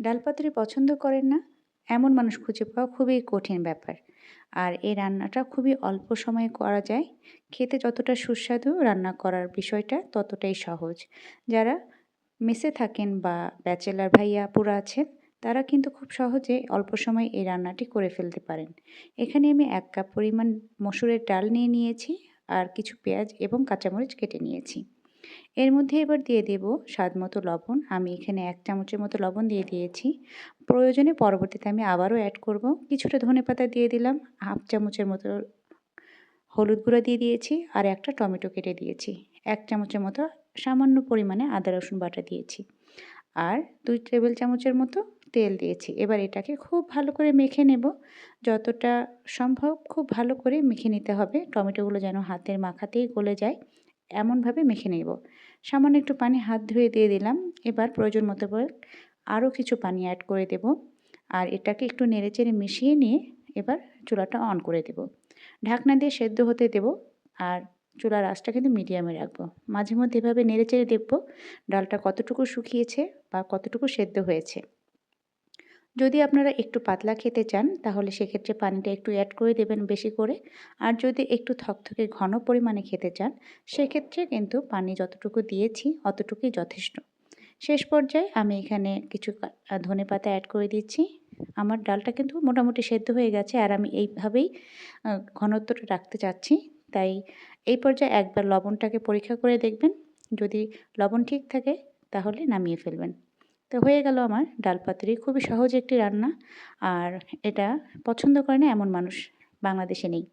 ডাল পাতুরি পছন্দ করেন না, এমন মানুষ খুঁজে পাওয়া খুবই কঠিন ব্যাপার। আর এই রান্নাটা খুবই অল্প সময়ে করা যায়। খেতে যতটা সুস্বাদু রান্না করার বিষয়টা ততটাই সহজ। যারা মেসে থাকেন বা ব্যাচেলার ভাইয়া আপুরা আছেন, তারা কিন্তু খুব সহজে অল্প সময়ে এই রান্নাটি করে ফেলতে পারেন। এখানে আমি এক কাপ পরিমাণ মসুরের ডাল নিয়ে নিয়েছি, আর কিছু পেঁয়াজ এবং কাঁচামরিচ কেটে নিয়েছি। এর মধ্যে এবার দিয়ে দেব স্বাদ মতো লবণ। আমি এখানে এক চামচের মতো লবণ দিয়ে দিয়েছি। প্রয়োজনে পরবর্তীতে আমি আবারও অ্যাড করব। কিছুটা ধনে পাতা দিয়ে দিলাম, হাফ চামচের মতো হলুদ গুঁড়া দিয়ে দিয়েছি আর একটা টমেটো কেটে দিয়েছি। এক চামচের মতো সামান্য পরিমাণে আদা, রসুন বাটা দিয়েছি আর দুই টেবিল চামচের মতো তেল দিয়েছি। এবার এটাকে খুব ভালো করে মেখে নেব। যতটা সম্ভব খুব ভালো করে মেখে নিতে হবে। টমেটোগুলো যেন হাতের মাখাতেই গলে যায়। এমনভাবে মেখে নেব। সামান্য একটু পানি হাত ধুয়ে দিয়ে দিলাম। এবার প্রয়োজন মতো আরও কিছু পানি অ্যাড করে দেব। আর এটাকে একটু নেড়েচেড়ে মিশিয়ে নিয়ে এবার চুলাটা অন করে দেব। ঢাকনা দিয়ে সেদ্ধ হতে দেব। আর চুলার আঁচটা কিন্তু মিডিয়ামে রাখব। মাঝে মধ্যে এভাবে নেড়েচেড়ে দেখব ডালটা কতটুকু শুকিয়েছে বা কতটুকু সেদ্ধ হয়েছে। যদি আপনারা একটু পাতলা খেতে চান, তাহলে সেক্ষেত্রে পানিটা একটু অ্যাড করে দেবেন বেশি করে। আর যদি একটু থকথকে ঘন পরিমাণে খেতে চান, সেক্ষেত্রে কিন্তু পানি যতটুকু দিয়েছি, অতটুকুই যথেষ্ট। শেষ পর্যায়ে আমি এখানে কিছু ধনে পাতা অ্যাড করে দিচ্ছি। আমার ডালটা কিন্তু মোটামুটি সেদ্ধ হয়ে গেছে, আর আমি এইভাবেই ঘনত্বটা রাখতে চাচ্ছি। তাই এই পর্যায়ে একবার লবণটাকে পরীক্ষা করে দেখবেন। যদি লবণ ঠিক থাকে, তাহলে নামিয়ে ফেলবেন। তো হয়ে গেল আমার ডাল পাতুরি। খুবই সহজ একটি রান্না। আর এটা পছন্দ করে না এমন মানুষ বাংলাদেশে নেই।